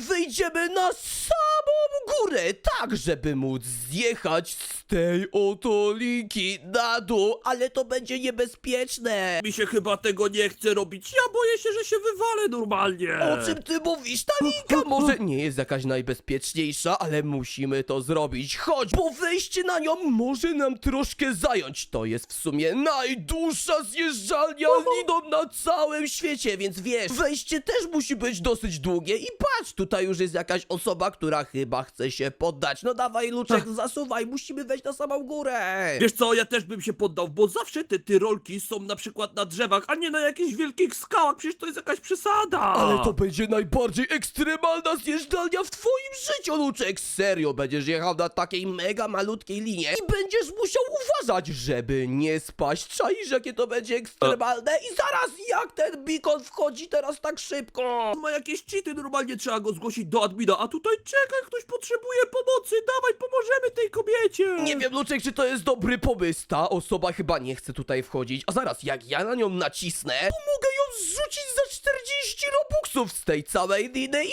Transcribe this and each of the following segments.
wyjdziemy na samą górę, tak żeby móc zjechać z tej oto linki na dół, ale to będzie niebezpieczne. Mi się chyba tego nie chce robić. Ja boję się, że się wywalę normalnie. O czym ty mówisz? Ta linka może nie jest jakaś najbezpieczniejsza, ale musimy to zrobić. Chodź, bo wejście na nią może nam troszkę zająć. To jest w sumie najdłuższa zjeżdżalnia liną na całym świecie, więc wiesz, wejście też musi być dosyć długie i patrz, tutaj już jest jakaś osoba, która chyba chce się poddać. No dawaj, Luczek, zasuwaj, musimy wejść na samą górę. Wiesz co, ja też bym się poddał, bo zawsze te tyrolki są na przykład na drzewach, a nie na jakichś wielkich skałach. Przecież to jest jakaś przesada. Ale to będzie najbardziej ekstremalna zjeżdżalnia w twoim życiu, Luczek! Serio, będziesz jechał na takiej mega malutkiej linie i będziesz musiał uważać, żeby nie spaść. Czaisz, jakie to będzie ekstremalne? I zaraz, jak ten beacon wchodzi teraz tak szybko? Ma jakieś cheaty, normalnie trzeba go zgłosić do admina, a tutaj czekaj, ktoś potrzebuje pomocy, dawaj, pomożemy tej kobiecie. Nie wiem, Luczek, czy to jest dobry pomysł. Ta osoba chyba nie chce tutaj wchodzić. A zaraz, jak ja na nią nacisnę, to mogę ją zrzucić za 40 robuxów z tej całej liny i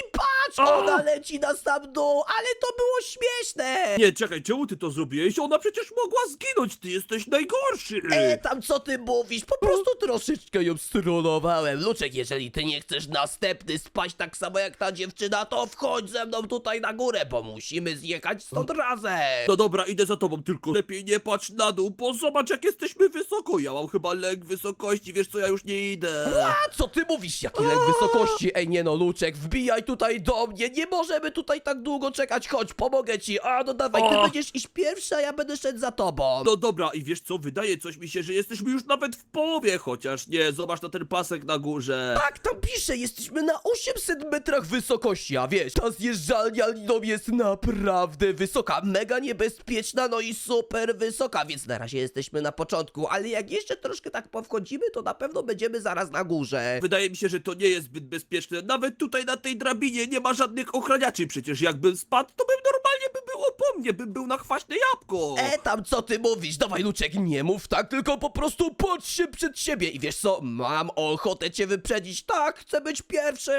patrz, ona leci na sam dół, ale to było śmieszne. Nie, czekaj, czemu ty to zrobiłeś? Ona przecież mogła zginąć, ty jesteś najgorszy. E, tam co ty mówisz? Po prostu troszeczkę ją strollowałem. Luczek, jeżeli ty nie chcesz następny spać tak samo jak ta dziewczyna, to wchodź ze mną tutaj na górę, bo musimy zjechać stąd razem. No dobra, idę za tobą, tylko lepiej nie patrz na dół, bo zobacz jak jesteśmy wysoko. Ja mam chyba lęk wysokości, wiesz co, ja już nie idę. A co ty mówisz? Jaki lęk wysokości? Ej, nie no, Luczek, wbijaj tutaj do mnie. Nie możemy tutaj tak długo czekać. Chodź, pomogę ci. A, no dawaj, ty O! będziesz iść pierwsza, a ja będę szedł za tobą. No dobra, i wiesz co, wydaje coś mi się, że jesteśmy już nawet w połowie, chociaż nie, zobacz na ten pasek na górze. Tak, tam pisze, jesteśmy na 800 metrach wysokości, a wiesz, ta zjeżdżalnia liną jest naprawdę wysoka, mega niebezpieczna, no i super wysoka, więc na razie jesteśmy na początku, ale jak jeszcze troszkę tak powchodzimy, to na pewno będziemy zaraz na górze. Wydaje mi się, że to nie jest zbyt bezpieczne. Nawet tutaj na tej drabinie nie ma żadnych ochraniaczy. Przecież jakbym spadł, to bym normalnie by było po mnie, bym był na kwaśne jabłko. E, tam co ty mówisz? Dawaj, Luczek, nie mów tak, tylko po prostu patrz się przed siebie i wiesz co, mam ochotę cię wyprzedzić, tak, chcę być pierwszy!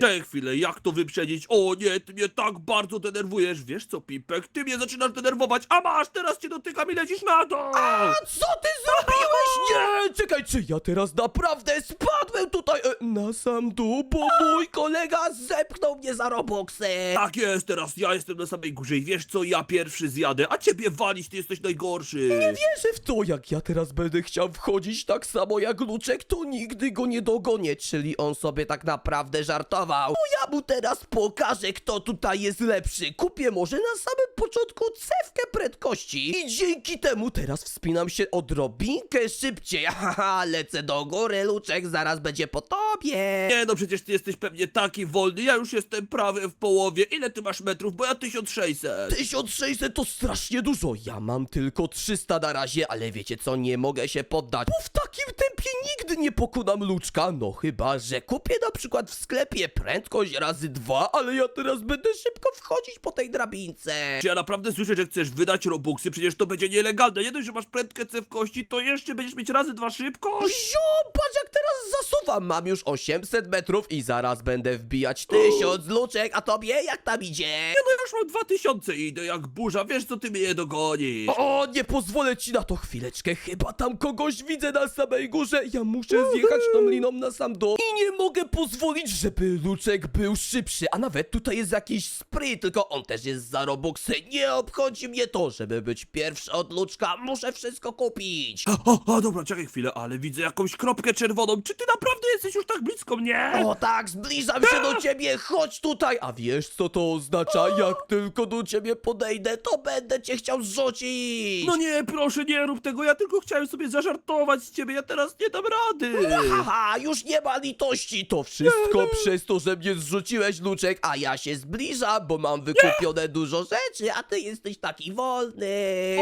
Czekaj chwilę, jak to wyprzedzić? O nie, ty mnie tak bardzo denerwujesz. Wiesz co, Pipek, ty mnie zaczynasz denerwować, a masz, teraz cię dotykam i lecisz na dół. A co ty zrobiłeś? Nie, czekaj, czy ja teraz naprawdę spadłem tutaj e, na sam dół, bo mój kolega zepchnął mnie za roboksy. Tak jest, teraz ja jestem na samej górze i wiesz co, ja pierwszy zjadę, a ciebie walić, ty jesteś najgorszy. Nie wierzę w to, jak ja teraz będę chciał wchodzić tak samo jak Luczek, to nigdy go nie dogonię, czyli on sobie tak naprawdę żartował. No ja mu teraz pokażę, kto tutaj jest lepszy. Kupię może na samym początku cewkę prędkości i dzięki temu teraz wspinam się odrobinkę szybciej. Haha, lecę do góry, Luczek zaraz będzie po tobie. Nie no, przecież ty jesteś pewnie taki wolny, ja już jestem prawie w połowie. Ile ty masz metrów? Bo ja 1600. 1600 to strasznie dużo. Ja mam tylko 300 na razie, ale wiecie co, nie mogę się poddać. Bo w takim tempie nigdy nie pokonam luczka. No chyba, że kupię na przykład w sklepie prędkość razy dwa, ale ja teraz będę szybko wchodzić po tej drabince. Czy ja naprawdę słyszę, że chcesz wydać robuxy? Przecież to będzie nielegalne. Nie dość, że masz prędkę cewkości, to jeszcze będziesz mieć razy dwa szybkość. Zio, patrz jak teraz zasuwam. Mam już 800 metrów i zaraz będę wbijać 1000 luczek. A tobie jak tam idzie? No, ja już mam 2000 i idę jak burza, wiesz co ty mnie dogonisz. O, nie pozwolę ci na to chwileczkę. Chyba tam kogoś widzę na samej górze. Ja muszę zjechać tą liną na sam dół. I nie mogę pozwolić, żeby Luczek był szybszy. A nawet tutaj jest jakiś spray, tylko on też jest za robuxy. Nie obchodzi mnie to, żeby być pierwszy od Luczka. Muszę wszystko kupić. O, o, dobra, czekaj chwilę, ale widzę jakąś kropkę czerwoną. Czy ty naprawdę jesteś już tak blisko mnie? O tak, zbliżam się do ciebie, chodź tutaj! A wiesz co to oznacza? Jak tylko do ciebie podejdę, to będę cię chciał zrzucić! No nie, proszę, nie rób tego, ja tylko chciałem sobie zażartować z ciebie, ja teraz nie dam rady. Haha, już nie ma litości! To wszystko przez to, że mnie zrzuciłeś, Luczek, a ja się zbliżam, bo mam wykupione dużo rzeczy, a ty jesteś taki wolny!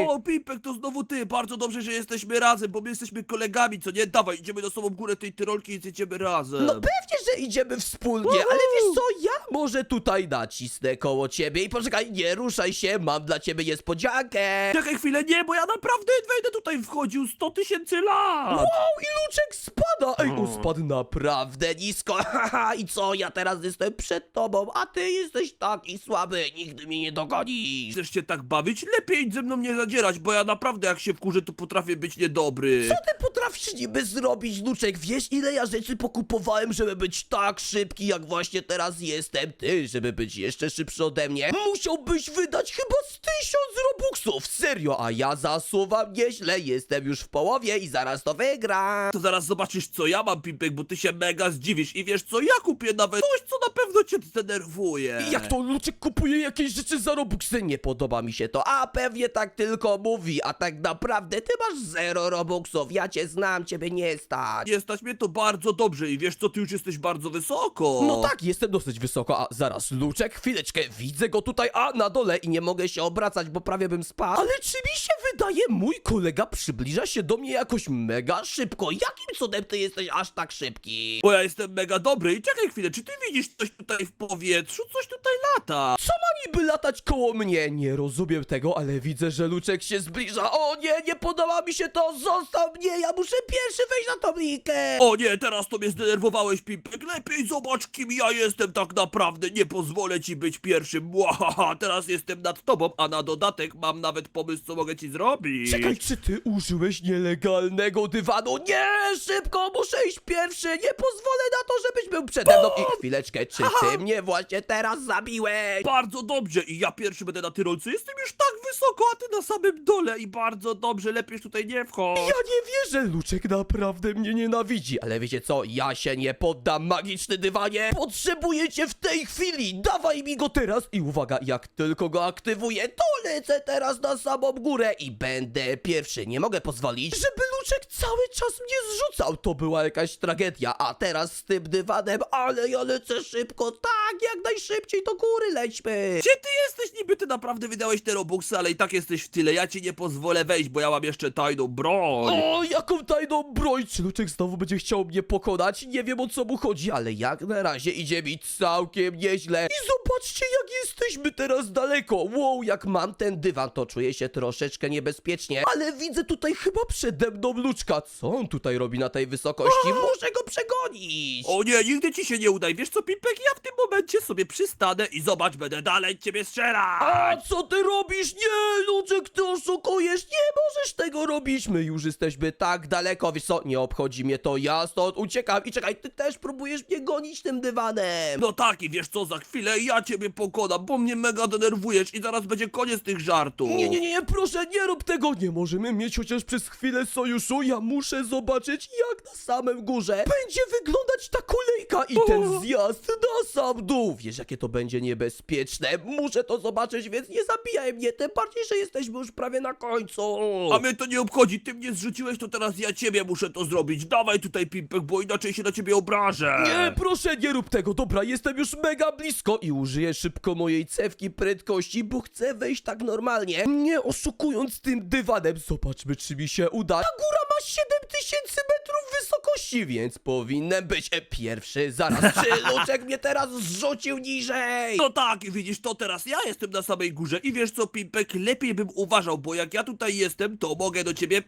O, Pipek, to znowu ty, bardzo dobrze, że jesteśmy razem, bo my jesteśmy kolegami, co nie? Dawaj, idziemy na samą górę tej tyrolki i zjedziemy razem. No pewnie, że idziemy wspólnie, ale wiesz co, ja może tutaj nacisnę koło ciebie i poczekaj, nie ruszaj się, mam dla ciebie niespodziankę. Czekaj chwilę, nie, bo ja naprawdę wejdę tutaj wchodził 100 tysięcy lat! Wow, i Luczek spada! Ej, on spadł naprawdę nisko. Haha, i co? Ja teraz jestem przed tobą, a ty jesteś taki słaby, nigdy mnie nie dogonisz. Chcesz się tak bawić? Lepiej ze mną nie zadzierać, bo ja naprawdę jak się wkurzę, to potrafię być niedobry. Co ty potrafisz niby zrobić, Luczek? Wiesz, ile ja rzeczy pokupowałem, żeby być tak szybki, jak właśnie teraz jestem? Ty, żeby być jeszcze szybszy ode mnie, musiałbyś wydać chyba z tysiąc robuxów. Serio, a ja zasuwam nieźle, jestem już w połowie i zaraz to wygram. To zaraz zobaczysz, co ja mam, Pimpek, bo ty się mega zdziwisz i wiesz co, ja kupię nawet coś, co na pewno cię zdenerwuje. I Jak to Luczek kupuje jakieś rzeczy za robuxy? Nie podoba mi się to, a pewnie tak tylko mówi, a tak naprawdę ty masz zero robuxów, ja cię znam, ciebie nie stać. Nie stać mnie to bardzo dobrze i wiesz co, ty już jesteś bardzo wysoko. No tak, jestem dosyć wysoko, a zaraz, Luczek, chwileczkę, widzę go tutaj, a na dole i nie mogę się obracać, bo prawie bym spadł. Ale czy mi się wydaje, mój kolega przybliża się do mnie jakoś mega szybko. Jakim cudem ty jesteś aż tak szybki? Bo ja jestem mega dobry i czekaj chwilę, czy ty widzisz coś tutaj w powietrzu? Coś tutaj lata. Co ma niby latać koło mnie? Nie rozumiem tego, ale widzę, że Luczek się zbliża. O nie, nie podoba mi się to, zostaw mnie, ja muszę pierwszy wejść na tą linkę. O nie, teraz to mnie zdenerwowałeś, Pimpek. Lepiej zobacz, kim ja jestem tak naprawdę. Nie pozwolę ci być pierwszym. Młahaha, teraz jestem nad tobą, a na dodatek mam nawet pomysł, co mogę ci zrobić. Czekaj, czy ty użyłeś nielegalnego dywanu? Nie, szybko, muszę iść pierwszy, nie pozwolę na to, żebyś był przede mną. I chwileczkę, czy ty mnie właśnie teraz zabiłeś? Bardzo dobrze i ja pierwszy będę na tyrolce. Jestem już tak wysoko, a ty na samym dole i bardzo dobrze, lepiej już tutaj nie wchodź. Ja nie wierzę, Luczek naprawdę mnie nienawidzi, ale wiecie co, ja się nie poddam, magiczny dywanie. Potrzebuję cię w tej chwili, dawaj mi go teraz. I uwaga, jak tylko go aktywuję, to lecę teraz na samą górę i będę pierwszy. Nie mogę pozwolić, żeby Luczek cały czas mnie zrzucał. To była jakaś tragedia, a teraz z tym dywanem, ale ja lecę szybko, tak, jak najszybciej do góry lećmy. Gdzie ty jesteś? Niby ty naprawdę wydałeś te robuxy, ale i tak jesteś w tyle. Ja ci nie pozwolę wejść, bo ja mam jeszcze tajną broń. O, jaką tajną broń! Czy Luczek znowu będzie chciał mnie pokonać? Nie wiem o co mu chodzi, ale jak na razie idzie mi całkiem nieźle. I zobaczcie, jak jesteśmy teraz daleko. Wow, jak mam ten dywan, to czuję się troszeczkę niebezpiecznie. Ale widzę tutaj chyba przede mną Luczka. Co on tutaj robi na tej wysokości? Muszę go przegonić! O nie, nigdy ci się nie uda. I Wiesz co, Pipek, ja w tym momencie sobie przystanę i zobacz, będę dalej ciebie strzelać. A co ty robisz? Nie, Luczek, ty oszukujesz, nie możesz tego robić. My już jesteśmy tak daleko, wiesz co, nie obchodzi mnie to, ja stąd uciekam. I czekaj, ty też próbujesz mnie gonić tym dywanem. No tak, i wiesz co, za chwilę ja ciebie pokonam, bo mnie mega denerwujesz i zaraz będzie koniec tych żartów. Nie, nie, nie, proszę, nie rób tego, nie możemy mieć chociaż przez chwilę sojuszu, ja muszę zobaczyć, jak na samym górze będzie wyglądać ta kolejka i ten zjazd na sam dół. Wiesz, jakie to będzie niebezpieczne, muszę to zobaczyć, więc nie zabijaj mnie, tym bardziej, że jesteśmy już prawie na końcu. A mnie to nie obchodzi, ty mnie zrzuciłeś, to teraz ja ciebie muszę to zrobić. Dawaj tutaj, Pimpek, bo inaczej się na ciebie obrażę. Nie, proszę, nie rób tego. Dobra, jestem już mega blisko i użyję szybko mojej cewki prędkości, bo chcę wejść tak normalnie, nie oszukując tym dywanem. Zobaczmy, czy mi się uda. Ta góra ma 7000 metrów wysokości, więc powinienem być e, pierwszy. Zaraz, czy Luczek mnie teraz zrzucił niżej? No tak, i widzisz, to teraz ja jestem na samej górze i wiesz co, Pimpek, lepiej bym uważał, bo jak ja tutaj jestem, to mogę do ciebie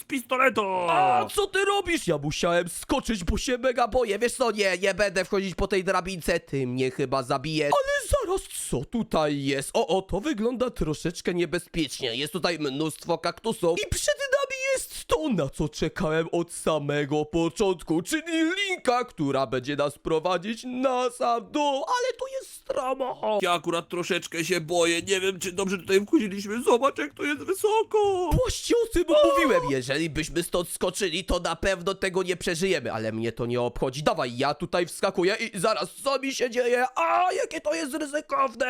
z pistoletu. A co ty robisz? Ja musiałem skoczyć, bo się mega boję. Wiesz co, nie, nie będę wchodzić po tej drabince. Ty mnie chyba zabijesz. Ale zaraz, co tutaj jest? O, o, to wygląda troszeczkę niebezpiecznie. Jest tutaj mnóstwo kaktusów. I przed nami jest to, na co czekałem od samego początku. Czyli linka, która będzie nas prowadzić na sam dół. Ale tu stromo. Ja akurat troszeczkę się boję, nie wiem, czy dobrze tutaj wchodziliśmy. Zobacz, jak to jest wysoko. Właśnie o tym mówiłem. Jeżeli byśmy stąd skoczyli, to na pewno tego nie przeżyjemy, ale mnie to nie obchodzi. Dawaj, ja tutaj wskakuję i zaraz, co mi się dzieje? A, jakie to jest ryzykowne!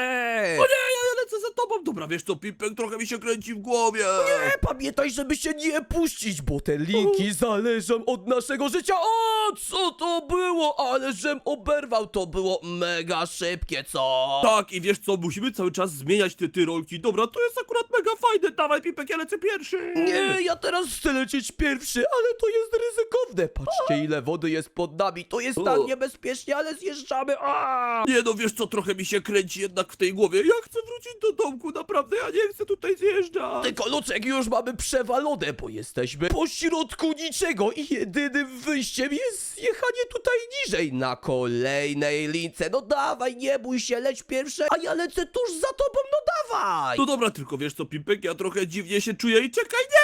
O nie, ja, lecę za tobą. Dobra, wiesz co, Pimpek, trochę mi się kręci w głowie. Nie, pamiętaj, żeby się nie puścić, bo te linki zależą od naszego życia. O, co to było? Ale żem oberwał, to było mega szybkie, co? Tak, i wiesz co, musimy cały czas zmieniać te tyrolki. Dobra, to jest akurat mega fajne. Dawaj, Pipek, ja lecę pierwszy. Nie, ja teraz chcę lecieć pierwszy, ale to jest ryzykowne. Patrzcie, ile wody jest pod nami. To jest tak O. niebezpiecznie, ale zjeżdżamy. A! Nie no, wiesz co, trochę mi się kręci jednak w tej głowie. Ja chcę wrócić do domku, naprawdę, ja nie chcę tutaj zjeżdżać. Tylko Luczek już mamy przewalone, bo jesteśmy pośrodku niczego i jedynym wyjściem jest zjechanie tutaj niżej na kolejnej lince. No dawaj, nie bój się, leć pierwsze, a ja lecę tuż za tobą, no dawaj! No dobra, tylko wiesz co, Pipek, ja trochę dziwnie się czuję i czekaj, nie!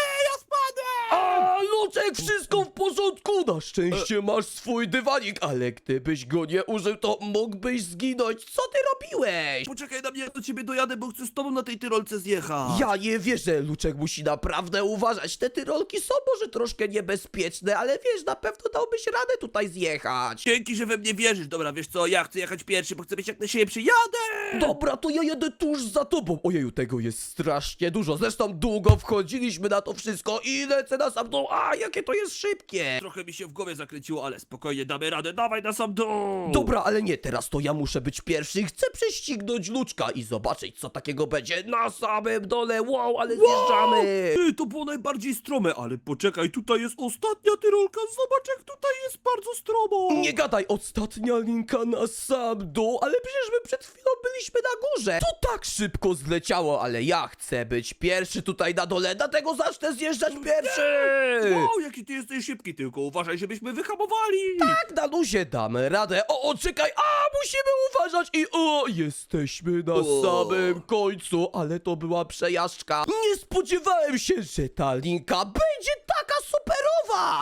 A, Luczek, wszystko w porządku! Na szczęście masz swój dywanik, ale gdybyś go nie użył, to mógłbyś zginąć. Co ty robiłeś? Poczekaj na mnie, ja do ciebie dojadę, bo chcę z tobą na tej tyrolce zjechać. Ja nie wierzę, Luczek musi naprawdę uważać. Te tyrolki są może troszkę niebezpieczne, ale wiesz, na pewno dałbyś radę tutaj zjechać. Dzięki, że we mnie wierzysz. Dobra, wiesz co, ja chcę jechać pierwszy, bo chcę być jak najszybszy. Jadę! Dobra, to ja jedę tuż za tobą. Ojeju, tego jest strasznie dużo. Zresztą długo wchodziliśmy na to wszystko i lecę na sam dół. A, jakie to jest szybkie. Trochę mi się w głowie zakręciło, ale spokojnie, damy radę. Dawaj na sam dół! Dobra, ale nie, teraz to ja muszę być pierwszy. Chcę prześcignąć Luczka i zobaczyć, co takiego będzie na samym dole. Wow, ale zjeżdżamy. Ty, to było najbardziej strome, ale poczekaj, tutaj jest ostatnia tyrolka. Zobacz, jak tutaj jest bardzo stromo. Nie gadaj, ostatnia linka na sam dół, ale przecież my przed chwilą byliśmy na górze. To tak szybko zleciało, ale ja chcę być pierwszy tutaj na dole, dlatego zacznę zjeżdżać pierwszy. Wow, jaki ty jesteś szybki, tylko uważaj, żebyśmy wyhamowali. Tak, na luzie damy radę. O, o, czekaj, a, musimy uważać i o, jesteśmy na O. samym końcu, ale to była przejażdżka. Nie spodziewałem się, że ta linka będzie taka superowa.